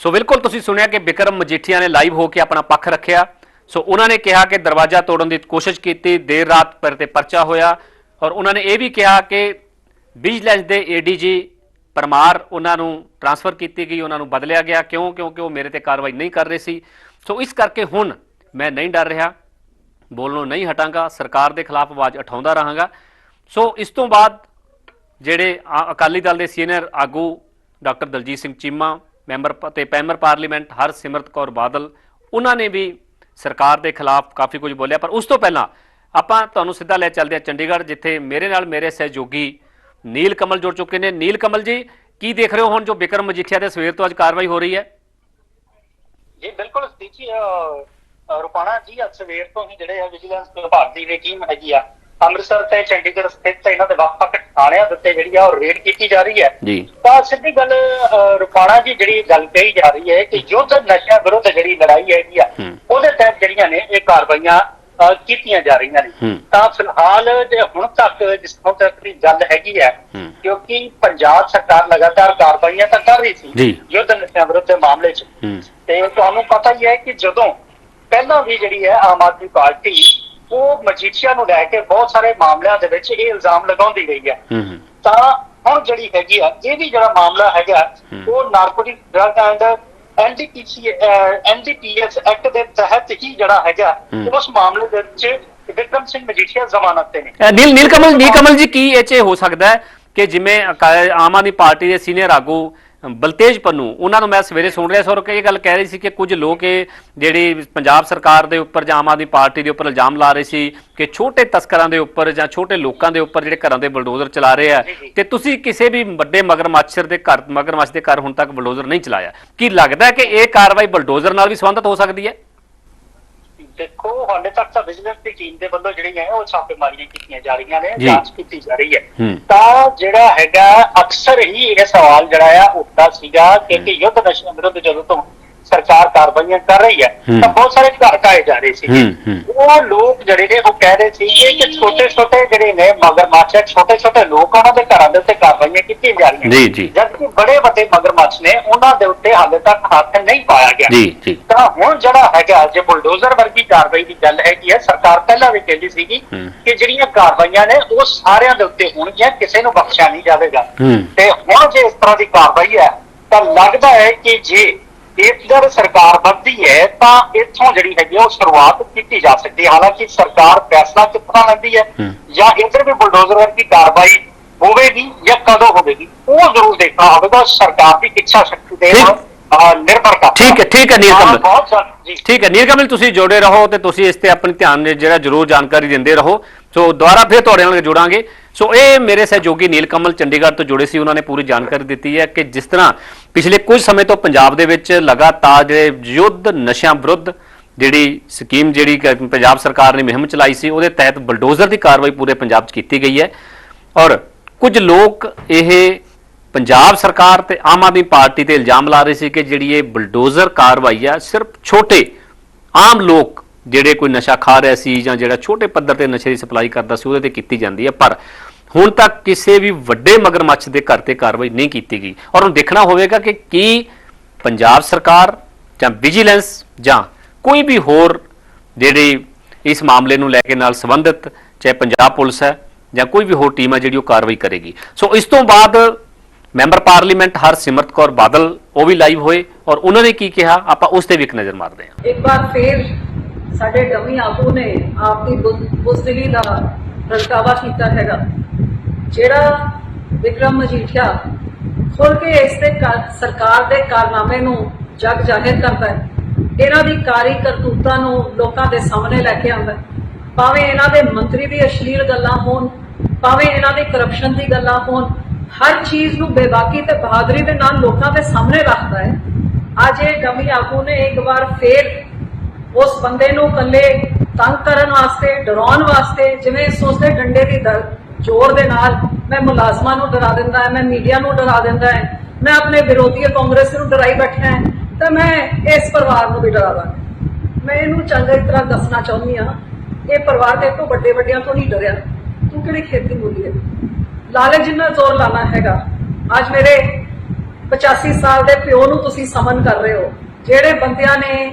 Speaker 1: ਸੋ ਬਿਲਕੁਲ ਤੁਸੀਂ ਸੁਣਿਆ ਕਿ ਵਿਕਰਮ ਮਜੀਠੀਆ ਨੇ ਲਾਈਵ ਹੋ ਕੇ ਆਪਣਾ ਪੱਖ ਰੱਖਿਆ। ਸੋ ਉਹਨਾਂ ਨੇ ਕਿਹਾ ਕਿ ਦਰਵਾਜ਼ਾ ਤੋੜਨ ਦੀ ਕੋਸ਼ਿਸ਼ ਕੀਤੀ, ਦੇਰ ਰਾਤ ਪਰ ਤੇ ਪਰਚਾ ਹੋਇਆ। ਔਰ ਉਹਨਾਂ ਨੇ ਇਹ ਵੀ ਕਿਹਾ ਕਿ ਵਿਜੀਲੈਂਸ ਦੇ ਏਡੀਜੀ ਪਰਮਾਰ ਉਹਨਾਂ ਨੂੰ ਟਰਾਂਸਫਰ ਕੀਤੀ ਗਈ, ਉਹਨਾਂ ਨੂੰ ਬਦਲਿਆ ਗਿਆ। ਕਿਉਂ? ਕਿਉਂਕਿ ਉਹ ਮੇਰੇ ਤੇ ਕਾਰਵਾਈ ਨਹੀਂ ਕਰ ਰਹੇ ਸੀ। ਸੋ ਇਸ ਕਰਕੇ ਹੁਣ ਮੈਂ ਨਹੀਂ ਡਰ ਰਿਹਾ। ਬੋਲਣੋਂ ਨਹੀਂ ਹਟਾਂਗਾ। ਸਰਕਾਰ ਦੇ ਖਿਲਾਫ ਆਵਾਜ਼ ਉਠਾਉਂਦਾ ਰਹਾਂਗਾ। ਸੋ ਇਸ ਤੋਂ ਬਾਅਦ ਜਿਹੜੇ ਅਕਾਲੀ ਦਲ ਦੇ ਸੀਨੀਅਰ ਆਗੂ ਡਾਕਟਰ ਦਲਜੀਤ ਸਿੰਘ ਚੀਮਾ, ਮੈਂਬਰ ਪ- ਤੇ ਮੈਂਬਰ ਪਾਰਲੀਮੈਂਟ ਹਰਸਿਮਰਤ ਕੌਰ ਬਾਦਲ, ਉਹਨਾਂ ਨੇ ਵੀ ਸਰਕਾਰ ਦੇ ਖਿਲਾਫ ਕਾਫੀ ਕੁਝ ਬੋਲਿਆ। ਪਰ ਉਸ ਤੋਂ ਪਹਿਲਾਂ ਆਪਾਂ ਤੁਹਾਨੂੰ ਸਿੱਧਾ ਲੈ ਚੱਲਦੇ ਹਾਂ ਚੰਡੀਗੜ੍ਹ, ਜਿੱਥੇ ਮੇਰੇ ਨਾਲ ਮੇਰੇ ਸਹਿਯੋਗੀ ਨੀਲ ਕਮਲ ਜੁੜ ਚੁੱਕੇ ਨੇ। ਨੀਲ ਕਮਲ ਜੀ ਕੀ ਦੇਖ ਰਹੇ ਹੋ ਹੁਣ ਜੋ ਬਿਕਰਮ ਮਜੀਠੀਆ ਦੇ ਸਵੇਰ ਤੋਂ ਅੱਜ ਕਾਰਵਾਈ ਹੋ ਰਹੀ ਹੈ?
Speaker 6: ਜੀ ਬਿਲਕੁਲ ਸਤੀਜੀ ਰੁਪਾਣਾ ਜੀ ਅੱਜ ਸਵੇਰ ਤੋਂ ਹੀ ਜਿਹੜੇ ਆ ਵਿਜੀਲੈਂਸ ਵਿਭਾਗ ਦੀ ਵੀ ਟੀਮ ਹੈਗੀ ਆ ਅੰਮ੍ਰਿਤਸਰ ਤੇ ਚੰਡੀਗੜ੍ਹ ਸਥਿਤ ਇਹਨਾਂ ਦੇ ਵੱਖ-ਵੱਖ ਥਾਣਿਆਂ ਦੇ ਉੱਤੇ ਜਿਹੜੀ ਆ ਉਹ ਰੇਡ ਕੀਤੀ ਜਾ ਰਹੀ ਹੈ।
Speaker 1: ਜੀ।
Speaker 6: ਤਾਂ ਸਿੱਧੀ ਗੱਲ ਰੁਪਾਣਾ ਜੀ ਜਿਹੜੀ ਗੱਲ ਕਹੀ ਜਾ ਰਹੀ ਹੈ ਕਿ ਯੁੱਧ ਨਸ਼ਿਆਂ ਵਿਰੁੱਧ ਜਿਹੜੀ ਲੜਾਈ ਹੈਗੀ ਆ। ਉਹਦੇ ਤਹਿਤ ਜਿਹੜੀਆਂ ਨੇ ਇਹ ਕਾਰਵਾਈਆਂ ਕੀਤੀਆਂ ਜਾ ਰਹੀਆਂ ਨੇ। ਤਾਂ ਫਿਲਹਾਲ ਜੇ ਹੁਣ ਤੱਕ ਜਿਸ ਤੋਂ ਤੱਕ ਦੀ ਗੱਲ ਹੈਗੀ ਹੈ। ਕਿਉਂਕਿ ਪੰਜਾਬ ਸਰਕਾਰ ਲਗਾਤਾਰ ਕਾਰਵਾਈਆਂ ਤਾਂ ਕਰ ਰਹੀ ਸੀ। ਯੁੱਧ ਨਸ਼ਿਆਂ ਵਿਰੁੱਧ ਦੇ ਮਾਮਲੇ 'ਚ ਤੇ ਤੁਹਾਨੂੰ ਪਤਾ ਹੀ ਹੈ ਕਿ ਜਦੋਂ ਪਹਿਲਾਂ ਵੀ ਜਿਹੜੀ ਹੈ ਆਮ ਆਦਮੀ ਪਾਰਟੀ ਉਹ ਮਜੀਠੀਆ ਨੂੰ ਲੈ ਕੇ ਬਹੁਤ ਸਾਰੇ ਮਾਮਲਿਆਂ ਦੇ ਵਿੱਚ ਇਹ ਇਲਜ਼ਾਮ ਲਗਾਉਂਦੀ ਰਹੀ ਹੂੰ ਤਾਂ ਹੁਣ ਜਿਹੜੀ ਹੈਗੀ ਆ ਇਹ ਵੀ ਜਿਹੜਾ ਮਾਮਲਾ ਹੈਗਾ ਉਹ narcotic drug and NDPC NDPS act ਦੇ ਤਹਿਤ ਹੀ ਜਿਹੜਾ ਹੈਗਾ। ਉਸ ਮਾਮਲੇ ਦੇ ਵਿੱਚ ਵਿਕਰਮ ਸਿੰਘ ਮਜੀਠੀਆ ਜ਼ਮਾਨਤ ਤੇ ਨੇ
Speaker 1: ਨੀਲ ਨੀਲ ਕਮਲ ਨੀਲ ਕਮਲ ਜੀ ਕੀ ਇਹ 'ਚ ਹੋ ਸਕਦਾ ਹੈ ਕਿ ਜਿਵੇਂ ਆਮ ਆਦਮੀ ਪਾਰਟੀ ਦੇ ਸੀਨੀਅਰ ਆਗੂ ਬਲਤੇਜ ਪੰਨੂ ਉਹਨਾਂ ਨੂੰ ਮੈਂ ਸਵੇਰੇ ਸੁਣ ਰਿਹਾ ਸੀ ਔਰ ਇਹ ਗੱਲ ਕਹਿ ਰਹੀ ਸੀ ਕਿ ਕੁਝ ਲੋਕ ਇਹ ਜਿਹੜੀ ਪੰਜਾਬ ਸਰਕਾਰ ਦੇ ਉੱਪਰ ਜਾਂ ਆਮ ਆਦਮੀ ਪਾਰਟੀ ਦੇ ਉੱਪਰ ਇਲਜ਼ਾਮ ਲਾ ਰਹੇ ਸੀ ਕਿ ਛੋਟੇ ਤਸਕਰਾਂ ਦੇ ਉੱਪਰ ਜਾਂ ਛੋਟੇ ਲੋਕਾਂ ਦੇ ਉੱਪਰ ਜਿਹੜੇ ਘਰਾਂ ਦੇ ਬਲਡੋਜ਼ਰ ਚਲਾ ਰਹੇ ਆ। ਤੇ ਤੁਸੀਂ ਕਿਸੇ ਵੀ ਵੱਡੇ ਮਗਰਮੱਛ ਦੇ ਘਰ ਮਗਰਮੱਛ ਦੇ ਘਰ ਹੁਣ ਤੱਕ ਬਲਡੋਜ਼ਰ ਨਹੀਂ ਚਲਾਇਆ ਕੀ ਲੱਗਦਾ ਹੈ ਕਿ ਇਹ ਕਾਰਵਾਈ ਬਲਡੋਜ਼ਰ ਨਾਲ ਵੀ ਸੰਬੰਧਿਤ ਹੋ ਸਕਦੀ ਹੈ
Speaker 6: ਦੇਖੋ ਹਾਲੇ ਤੱਕ ਤਾਂ ਵਿਜੀਲੈਂਸ ਦੀ ਟੀਮ ਦੇ ਵੱਲੋਂ ਜਿਹੜੀਆਂ ਹੈ ਉਹ ਛਾਪੇਮਾਰੀਆਂ ਕੀਤੀਆਂ ਜਾ ਰਹੀਆਂ ਨੇ। ਜਾਂਚ ਕੀਤੀ ਜਾ ਰਹੀ ਹੈ
Speaker 1: ਹੂੰ।
Speaker 6: ਤਾਂ ਜਿਹੜਾ ਹੈਗਾ ਅਕਸਰ ਹੀ ਇਹ ਸਵਾਲ ਜਿਹੜਾ ਆ ਉੱਠਦਾ ਸੀਗਾ ਕਿ ਕਿ ਯੁੱਧ ਨਸ਼ਿਆਂ ਵਿਰੁੱਧ ਜਦੋਂ ਤੋਂ ਸਰਕਾਰ ਕਾਰਵਾਈਆਂ ਕਰ ਰਹੀ ਹੈ। ਤਾਂ ਬਹੁਤ ਸਾਰੇ ਘਰ ਢਾਏ ਜਾ ਰਹੇ ਸੀ। ਉਹ ਲੋਕ ਜਿਹੜੇ ਨੇ ਉਹ ਕਹਿ ਰਹੇ ਸੀ ਕਿ ਛੋਟੇ ਛੋਟੇ ਜਿਹੜੇ ਨੇ ਮਗਰਮੱਛ ਹੈ ਛੋਟੇ ਛੋਟੇ ਲੋਕ ਉਹਨਾਂ ਦੇ ਘਰਾਂ ਦੇ ਉੱਤੇ ਕਾਰਵਾਈਆਂ ਕੀਤੀਆਂ ਜਾ ਰਹੀਆਂ
Speaker 1: ਜੀ, ਜੀ।
Speaker 6: ਜਦਕਿ ਬੜੇ ਵੱਡੇ ਮਗਰਮੱਛ ਨੇ ਉਹਨਾਂ ਦੇ ਉੱਤੇ ਹਾਲੇ ਤੱਕ ਹੱਥ ਨਹੀਂ ਪਾਇਆ ਗਿਆ
Speaker 1: ਜੀ ਜੀ
Speaker 6: ਤਾਂ ਹੁਣ ਜਿਹੜਾ ਹੈਗਾ ਜੇ ਬੁਲਡੋਜ਼ਰ ਵਰਗੀ ਕਾਰਵਾਈ ਦੀ ਗੱਲ ਹੈਗੀ ਹੈ ਸਰਕਾਰ ਪਹਿਲਾਂ ਵੀ ਕਹਿੰਦੀ ਸੀਗੀ। ਕਿ ਜਿਹੜੀਆਂ ਕਾਰਵਾਈਆਂ ਨੇ ਉਹ ਸਾਰਿਆਂ ਦੇ ਉੱਤੇ ਹੋਣਗੀਆਂ ਕਿਸੇ ਨੂੰ ਬਖਸ਼ਿਆ ਨਹੀਂ ਜਾਵੇਗਾ। ਤੇ ਹੁਣ ਜੇ ਇਸ ਤਰ੍ਹਾਂ ਦੀ ਕਾਰਵਾਈ ਹੈ ਤਾਂ ਲੱਗਦਾ ਹੈ ਕਿ ਜੇ ਇੱਧਰ ਸਰਕਾਰ ਵੱਧਦੀ ਹੈ ਤਾਂ ਇੱਥੋਂ ਜਿਹੜੀ ਹੈਗੀ ਉਹ ਸ਼ੁਰੂਆਤ ਕੀਤੀ ਜਾ ਸਕਦੀ ਹੈ ਹਾਲਾਂਕਿ ਸਰਕਾਰ ਫੈਸਲਾ ਕਿੱਥੋਂ ਲੈਂਦੀ ਹੈ। ਜਾਂ ਇੱਧਰ ਵੀ ਬੁਲਡੋਜ਼ਰ ਵਰਗੀ ਕਾਰਵਾਈ ਹੋਵੇਗੀ ਜਾਂ ਕਦੋਂ ਹੋਵੇਗੀ ਉਹ ਜ਼ਰੂਰ ਦੇਖਣਾ ਹੋਵੇਗਾ ਸਰਕਾਰ ਦੀ ਇੱਛਾ ਸ਼ਕਤੀ। ਅਹ, ਨਿਰਭਰ ਕਰਦਾ
Speaker 1: ਠੀਕ ਹੈ, ਠੀਕ ਹੈ, ਨੀਲ
Speaker 6: ਹਾਂ,
Speaker 1: ਕਮਲ।
Speaker 6: ਬਹੁਤ ਜ਼ਿਆਦਾ ਜੀ
Speaker 1: ਠੀਕ ਹੈ ਨੀਲ ਕਮਲ ਤੁਸੀਂ ਜੁੜੇ ਰਹੋ ਤੇ ਤੁਸੀਂ ਇਸ ਤੇ ਆਪਣੀ ਧਿਆਨ ਜਿਹੜਾ ਜ਼ਰੂਰ ਜਾਣਕਾਰੀ ਦਿੰਦੇ ਰਹੋ ਸੋ ਦੁਬਾਰਾ ਫਿਰ ਤੁਹਾਡੇ ਨਾਲ ਜੁੜਾਂਗੇ ਸੋ ਇਹ ਮੇਰੇ ਸਹਿਯੋਗੀ ਨੀਲ ਕਮਲ ਚੰਡੀਗੜ੍ਹ ਤੋਂ ਜੁੜੇ ਸੀ, ਉਹਨਾਂ ਨੇ ਪੂਰੀ ਜਾਣਕਾਰੀ ਦਿੱਤੀ ਹੈ ਕਿ ਜਿਸ ਤਰ੍ਹਾਂ ਪਿਛਲੇ ਕੁਝ ਸਮੇਂ ਤੋਂ ਪੰਜਾਬ ਦੇ ਵਿੱਚ ਲਗਾਤਾਰ ਜਿਹੜੇ ਯੁੱਧ ਨਸ਼ਿਆਂ ਵਿਰੁੱਧ ਜਿਹੜੀ ਸਕੀਮ ਜਿਹੜੀ ਪੰਜਾਬ ਸਰਕਾਰ ਨੇ ਮੁਹਿੰਮ ਚਲਾਈ ਸੀ, ਉਹਦੇ ਤਹਿਤ ਬਲਡੋਜ਼ਰ ਦੀ ਕਾਰਵਾਈ ਪੂਰੇ ਪੰਜਾਬ 'ਚ ਕੀਤੀ ਗਈ ਹੈ। ਔਰ ਕੁਝ ਲੋਕ ਇਹ ਪੰਜਾਬ ਸਰਕਾਰ ਤੇ ਆਮ ਆਦਮੀ ਪਾਰਟੀ ਤੇ ਇਲਜ਼ਾਮ ਲਾ ਰਹੇ ਸੀ ਕਿ ਜਿਹੜੀ ਇਹ ਬਲਡੋਜ਼ਰ ਕਾਰਵਾਈ ਆ ਸਿਰਫ ਛੋਟੇ ਆਮ ਲੋਕ ਜਿਹੜੇ ਕੋਈ ਨਸ਼ਾ ਖਾ ਰਿਹਾ ਸੀ ਜਾਂ ਜਿਹੜਾ ਛੋਟੇ ਪੱਧਰ ਤੇ ਨਸ਼ੇ ਦੀ ਸਪਲਾਈ ਕਰਦਾ ਸੀ ਉਹਦੇ ਤੇ ਕੀਤੀ ਜਾਂਦੀ ਹੈ। ਪਰ ਹੁਣ ਤੱਕ ਕਿਸੇ ਵੀ ਵੱਡੇ ਮਗਰਮੱਛ ਦੇ ਘਰ ਤੇ ਕਾਰਵਾਈ ਨਹੀਂ ਕੀਤੀ ਗਈ। ਔਰ ਹੁਣ ਦੇਖਣਾ ਹੋਵੇਗਾ ਕਿ ਕੀ ਪੰਜਾਬ ਸਰਕਾਰ ਜਾਂ ਵਿਜੀਲੈਂਸ ਜਾਂ ਕੋਈ ਵੀ ਹੋਰ ਜਿਹੜੀ ਇਸ ਮਾਮਲੇ ਨੂੰ ਲੈ ਕੇ ਨਾਲ ਸੰਬੰਧਿਤ, ਚਾਹੇ ਪੰਜਾਬ ਪੁਲਿਸ ਹੈ ਜਾਂ ਕੋਈ ਵੀ ਹੋਰ ਟੀਮ ਹੈ ਜਿਹੜੀ ਉਹ ਕਾਰਵਾਈ ਕਰੇਗੀ। ਸੋ ਇਸ ਤੋਂ ਬਾਅਦ ਮੈਂਬਰ ਪਾਰਲੀਮੈਂਟ ਹਰਸਿਮਰਤ ਕੌਰ ਬਾਦਲ, ਉਹ ਵੀ ਲਾਈਵ ਹੋਏ ਔਰ ਉਹਨਾਂ ਨੇ ਕੀ ਕਿਹਾ, ਆਪਾਂ ਉਸ ਤੇ ਵੀ ਇੱਕ ਨਜ਼ਰ ਮਾਰਦੇ ਹਾਂ।
Speaker 7: ਇੱਕ ਵਾਰ ਫੇਰ ਸਾਡੇ ਡਮੀ ਆਗੂ ਨੇ ਆਪਦੀ ਬੁੱਧ- ਬੁਜ਼ਦਿਲੀ ਦਾ ਪ੍ਰਗਟਾਵਾ ਕੀਤਾ ਹੈਗਾ। ਜਿਹੜਾ ਵਿਕਰਮ ਮਜੀਠੀਆ ਖੁੱਲ ਕੇ ਇਸ ਤੇ ਸਰਕਾਰ ਦੇ ਕਾਰਨਾਮੇ ਨੂੰ ਜਗ ਜ਼ਾਹਿਰ ਕਰਦਾ ਹੈ, ਇਹਨਾਂ ਦੀ ਕਾਰੀ ਕਰਤੂਤਾਂ ਨੂੰ ਲੋਕਾਂ ਦੇ ਸਾਹਮਣੇ ਲੈ ਕੇ ਆਉਂਦਾ ਭਾਵੇਂ ਇਹਨਾਂ ਦੇ ਮੰਤਰੀ ਦੀ ਅਸ਼ਲੀਲ ਗੱਲਾਂ ਹੋਣ, ਭਾਵੇਂ ਇਹਨਾਂ ਦੀ ਕਰਪਸ਼ਨ ਦੀ ਗੱਲਾਂ ਹੋਣ, ਹਰ ਚੀਜ਼ ਨੂੰ ਬੇਬਾਕੀ ਤੇ ਬਹਾਦਰੀ ਦੇ ਨਾਲ ਲੋਕਾਂ ਦੇ ਸਾਹਮਣੇ ਰੱਖਦਾ ਹੈ। ਅੱਜ ਇਹ ਡਮੀ ਆਗੂ ਨੇ ਇੱਕ ਵਾਰ ਫੇਰ ਉਸ ਬੰਦੇ ਨੂੰ ਕੱਲੇ ਤੰਗ ਕਰਨ ਵਾਸਤੇ, ਡਰਾਉਣ ਵਾਸਤੇ, ਜਿਵੇਂ ਸੋਚਦੇ ਡੰਡੇ ਦੀ ਦਰ ਜ਼ੋਰ ਦੇ ਨਾਲ ਮੈਂ ਮੁਲਾਜ਼ਮਾਂ ਨੂੰ ਡਰਾ ਦਿੰਦਾ ਹੈ, ਮੈਂ ਮੀਡੀਆ ਨੂੰ ਡਰਾ ਦਿੰਦਾ ਹੈ, ਮੈਂ ਆਪਣੇ ਵਿਰੋਧੀ ਕਾਂਗਰਸ ਨੂੰ ਡਰਾਈ ਬੈਠਾ ਹੈ, ਤਾਂ ਮੈਂ ਇਸ ਪਰਿਵਾਰ ਨੂੰ ਵੀ ਡਰਾਦਾ ਮੈਂ ਇਹਨੂੰ ਚੰਗੀ ਤਰ੍ਹਾਂ ਦੱਸਣਾ ਚਾਹੁੰਦੀ ਹਾਂ, ਇਹ ਪਰਿਵਾਰ ਤੇ ਤੋਂ ਵੱਡੇ ਵੱਡਿਆਂ ਤੋਂ ਨਹੀਂ ਡਰਿਆ। ਤੂੰ ਕਿਹੜੀ ਖੇਤੀ ਬੋਲੀ ਹੈ? ਲਾਲੇ ਜਿੰਨਾ ਜ਼ੋਰ ਲਾਣਾ ਹੈਗਾ। ਅੱਜ ਮੇਰੇ 85 ਸਾਲ ਦੇ ਪਿਓ ਨੂੰ ਤੁਸੀਂ ਸਮਨ ਕਰ ਰਹੇ ਹੋ। ਜਿਹੜੇ ਬੰਦਿਆਂ ਨੇ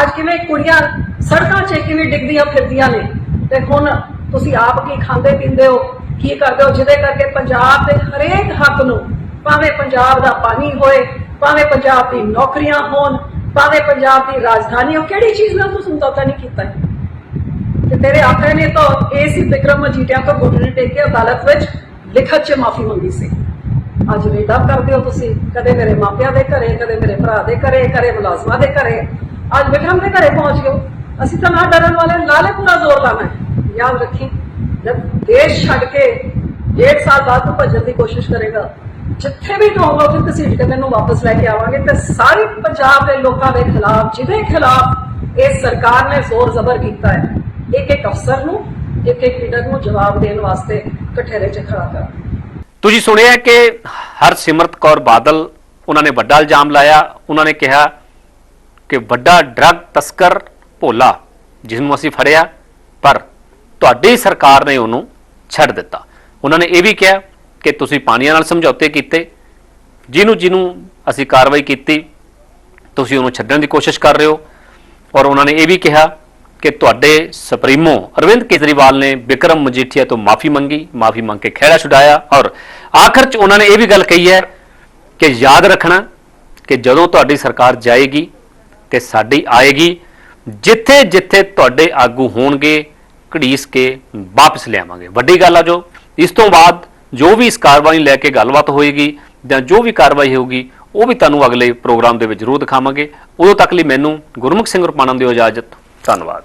Speaker 7: ਅੱਜ ਕਿਵੇਂ ਕੁੜੀਆਂ ਸੜਕਾਂ 'ਚ ਕਿਵੇਂ ਡਿੱਗਦੀਆਂ ਫਿਰਦੀਆਂ ਨੇ? ਤੇ ਹੁਣ ਤੁਸੀਂ ਆਪ ਕੀ ਖਾਂਦੇ ਪੀਂਦੇ ਹੋ? ਕੀ ਕਰਦੇ ਹੋ? ਜਿਹਦੇ ਕਰਕੇ ਪੰਜਾਬ ਦੇ ਹਰੇਕ ਹੱਕ ਨੂੰ ਭਾਵੇਂ ਪੰਜਾਬ ਦਾ ਪਾਣੀ ਹੋਏ, ਭਾਵੇਂ ਪੰਜਾਬ ਦੀ ਨੌਕਰੀਆਂ ਹੋਣ, ਭਾਵੇਂ ਪੰਜਾਬ ਦੀ ਰਾਜਧਾਨੀ ਹੋ ਕਿਹੜੀ ਚੀਜ਼ ਨਾਲ ਤੂੰ ਸਮਝੌਤਾ ਨਹੀਂ ਕੀਤਾ? ਤੇ ਤੇਰੇ ਆਕਰੇ ਨੇ ਤਾਂ ਏਸੀ ਵਿਕਰਮ ਮਜੀਠੀਆ ਤੋਂ ਘੁਟਨੇ ਟੇਕ ਕੇ ਅਦਾਲਤ ਵਿੱਚ ਲਿਖਤ 'ਚ ਮਾਫੀ ਮੰਗੀ ਸੀ। ਅੱਜ ਰੇਡਾ ਕਰਦੇ ਹੋ ਤੁਸੀਂ, ਕਦੇ ਮੇਰੇ ਮਾਪਿਆਂ ਦੇ ਘਰੇ, ਕਦੇ ਮੇਰੇ ਭਰਾ ਦੇ ਘਰੇ, ਕਦੇ ਮੁਲਾਜ਼ਮਾਂ ਦੇ ਘਰੇ। ਅੱਜ ਵਿਕਰਮ ਦੇ ਘਰੇ ਪਹੁੰਚ ਗਏ ਹੋ। ਅਸੀਂ ਤਾਂ ਨਾ ਡਰਨ ਵਾਲੇ ਲਾਲੇ ਪੂਰਾ ਜ਼ੋਰ ਲਾਣਾ ਹੈ ਯਾਦ ਰੱਖੀ, ਜਦ ਦੇਸ਼ ਛੱਡ ਕੇ ਡੇਢ ਸਾਲ ਬਾਅਦ ਤੂੰ ਭੱਜਣ ਦੀ ਕੋਸ਼ਿਸ਼ ਜਿੱਥੇ ਵੀ ਤੂੰ ਉੱਥੇ ਘਸੀਟ ਕੇ ਤੈਨੂੰ ਵਾਪਸ ਲੈ ਕੇ ਆਵਾਂਗੇ ਤੇ ਸਾਰੇ ਪੰਜਾਬ ਦੇ ਲੋਕਾਂ ਦੇ ਖਿਲਾਫ, ਜਿਹਦੇ ਖਿਲਾਫ ਇਹ ਸਰਕਾਰ ਨੇ ਜ਼ੋਰ ਜ਼ਬਰ ਕੀਤਾ ਹੈ, ਇੱਕ ਇੱਕ ਅਫਸਰ ਨੂੰ, ਇੱਕ ਇੱਕ ਲੀਡਰ ਨੂੰ ਜਵਾਬ ਦੇਣ ਵਾਸਤੇ ਕਠੇਰੇ 'ਚ ਖੜਾ ਕਰ
Speaker 1: ਤੁਸੀਂ ਸੁਣਿਆ ਕਿ ਹਰਸਿਮਰਤ ਕੌਰ ਬਾਦਲ, ਉਹਨਾਂ ਨੇ ਵੱਡਾ ਇਲਜ਼ਾਮ ਲਾਇਆ, ਉਹਨਾਂ ਨੇ ਕਿਹਾ ਕਿ ਵੱਡਾ ਡਰੱਗ ਤਸਕਰ ਭੋਲਾ ਜਿਸ ਨੂੰ ਅਸੀਂ ਫੜਿਆ, ਪਰ ਤੁਹਾਡੀ ਸਰਕਾਰ ਨੇ ਉਹਨੂੰ ਛੱਡ ਦਿੱਤਾ। ਉਹਨਾਂ ਨੇ ਇਹ ਵੀ ਕਿਹਾ ਕਿ ਤੁਸੀਂ ਪਾਣੀਆਂ ਨਾਲ ਸਮਝੌਤੇ ਕੀਤੇ। ਜਿਹਨੂੰ ਜਿਹਨੂੰ ਅਸੀਂ ਕਾਰਵਾਈ ਕੀਤੀ, ਤੁਸੀਂ ਉਹਨੂੰ ਛੱਡਣ ਦੀ ਕੋਸ਼ਿਸ਼ ਕਰ ਰਹੇ ਹੋ। ਔਰ ਉਹਨਾਂ ਨੇ ਇਹ ਵੀ ਕਿਹਾ ਕਿ ਤੁਹਾਡੇ ਸੁਪਰੀਮੋ ਅਰਵਿੰਦ ਕੇਜਰੀਵਾਲ ਨੇ ਵਿਕਰਮ ਮਜੀਠੀਆ ਤੋਂ ਮਾਫੀ ਮੰਗੀ, ਮਾਫੀ ਮੰਗ ਕੇ ਖਹਿੜਾ ਛੁਡਾਇਆ। ਔਰ ਆਖਰ 'ਚ ਉਹਨਾਂ ਨੇ ਇਹ ਵੀ ਗੱਲ ਕਹੀ ਹੈ ਕਿ ਯਾਦ ਰੱਖਣਾ ਕਿ ਜਦੋਂ ਤੁਹਾਡੀ ਸਰਕਾਰ ਜਾਏਗੀ ਤੇ ਸਾਡੀ ਆਏਗੀ, ਜਿੱਥੇ ਜਿੱਥੇ ਤੁਹਾਡੇ ਆਗੂ ਹੋਣਗੇ, ਘੜੀਸ ਕੇ ਵਾਪਸ ਲਿਆਵਾਂਗੇ। ਵੱਡੀ ਗੱਲ ਆ ਜੋ, ਇਸ ਤੋਂ ਬਾਅਦ ਜੋ ਵੀ ਇਸ ਕਾਰਵਾਈ ਨੂੰ ਲੈ ਕੇ ਗੱਲਬਾਤ ਹੋਏਗੀ ਜਾਂ ਜੋ ਵੀ ਕਾਰਵਾਈ ਹੋਊਗੀ, ਉਹ ਵੀ ਤੁਹਾਨੂੰ ਅਗਲੇ ਪ੍ਰੋਗਰਾਮ ਦੇ ਵਿੱਚ ਜ਼ਰੂਰ ਦਿਖਾਵਾਂਗੇ। ਉਦੋਂ ਤੱਕ ਲਈ ਮੈਨੂੰ ਗੁਰਮੁਖ ਸਿੰਘ ਰੁਪਾਣਾ ਦੀ ਇਜਾਜ਼ਤ। ਧੰਨਵਾਦ।